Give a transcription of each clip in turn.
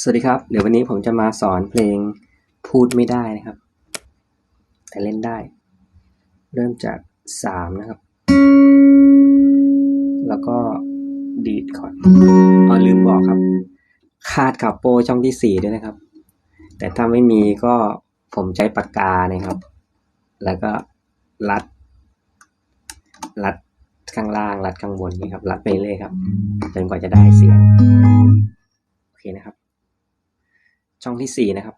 สวัสดีครับ เดี๋ยววันนี้ผมจะมาสอนเพลงพูดไม่ได้นะครับ แต่เล่นได้ เริ่มจากสามนะครับ แล้วก็ดีดคอร์ดอ๋อลืมบอกครับ คาดคาโปช่องที่สี่ด้วยนะครับ แต่ถ้าไม่มีก็ผมใช้ปากกานะครับ แล้วก็รัด รัดข้างล่าง รัดข้างบนนี่ครับ รัดไปเลยครับ จนกว่าจะได้เสียง โอเคนะครับ ช่องที่สี่นะครับ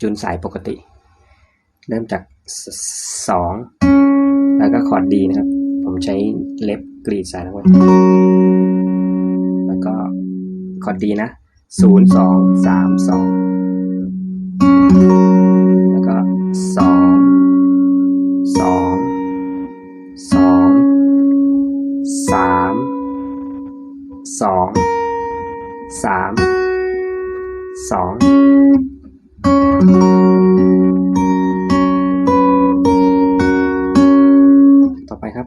จูนสายปกติ เริ่มจากสองแล้วก็คอร์ดดีนะครับ ผมใช้เล็บกรีดสายลงไปแล้วก็คอร์ดดีนะศูนย์สองสามสองแล้วก็สองสองสองสามสองสาม สองต่อไปครับ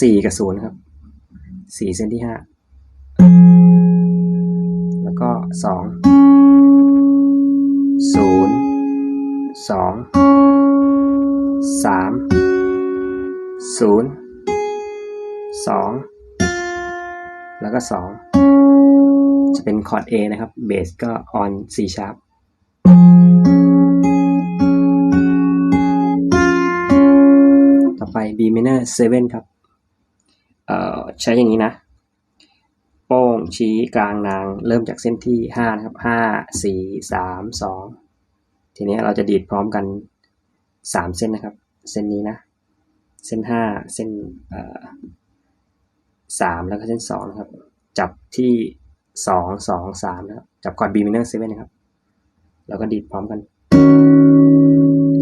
สี่กับศูนย์ครับสี่เส้นที่ห้าแล้วก็สองศูนย์สองสามศูนย์สองแล้วก็สอง จะเป็นคอร์ด A นะครับเบสก็ on C sharp ต่อไป B minor 7 ครับเอ่อใช้อย่างนี้นะ โป้งชี้กลางนางเริ่มจากเส้นที่ 5 นะครับ 5 4 3 2 ทีนี้เราจะดีดพร้อมกัน 3 เส้นนะครับ เส้นนี้นะ เส้น 5 เส้นเอ่อ3แล้วก็เส้น 2 นะครับ จับที่ สองสองสามนะครับจับคอร์ด B minor 7นะครับ แล้วก็ดีดพร้อมกัน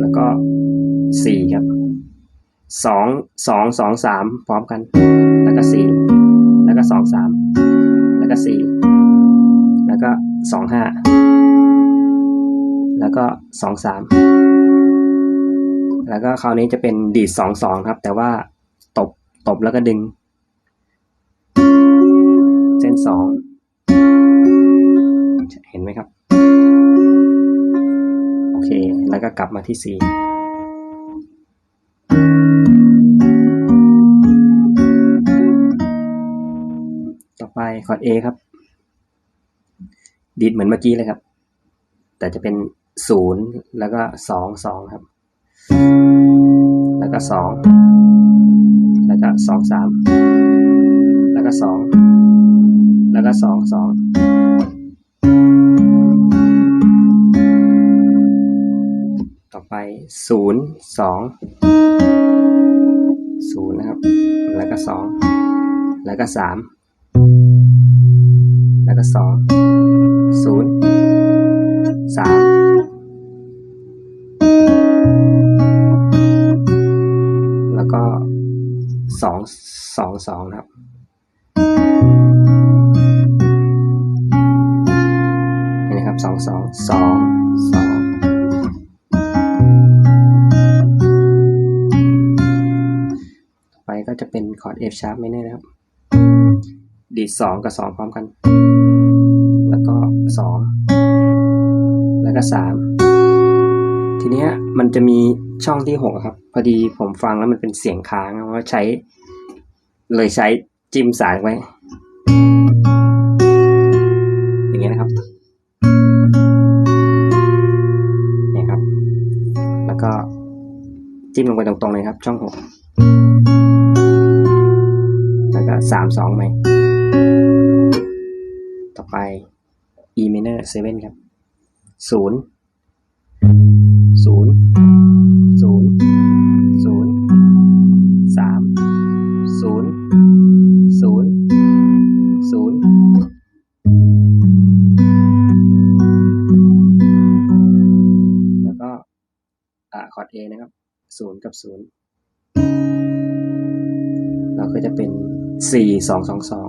แล้วก็สี่ครับสองสองสองสามพร้อมกัน แล้วก็สี่แล้วก็สองสามแล้วก็สี่แล้วก็สองห้าแล้วก็สองสามแล้วก็คราวนี้จะเป็นดีดสองสองครับ แต่ว่าตบตบแล้วก็ดึง เส้นสอง ห็นไหมครับ โอเค แล้วก็กลับมาที่ C ต่อไปคอร์ด A ครับ ดีดเหมือนเมื่อกี้เลยครับ แต่จะเป็น 0 แล้วก็ 2 2 ครับ แล้วก็ 2 แล้วก็ 2 3 แล้วก็ 2 แล้วก็ 2 2 ศูนย์สองศูนย์นะครับ แล้วก็สองแล้วก็สามแล้วก็สองศูนย์สามแล้วก็สองสองสองนะครับนี่นะครับสองสองสองสอง ก็จะเป็นคอร์ด F sharp minor นะครับ ดีดสองกับสองพร้อมกัน แล้วก็สองแล้วก็สามทีเนี้ยมันจะมีช่องที่หกครับ พอดีผมฟังแล้วมันเป็นเสียงค้างว่าใช้ เลยใช้จิ้มสายไว้ อย่างเงี้ยนะครับเนี่ยครับ แล้วก็จิ้มลงไปตรงๆเลยครับ ช่องหก สามสองไหม ต่อไป E minor 7 ครับศูนย์ศูนย์ศูนย์ศูนย์สามศูนย์ศูนย์ศูนย์แล้วก็อ่าคอร์ด A นะครับศูนย์กับศูนย์เราก็จะเป็น สี่สองสองสอง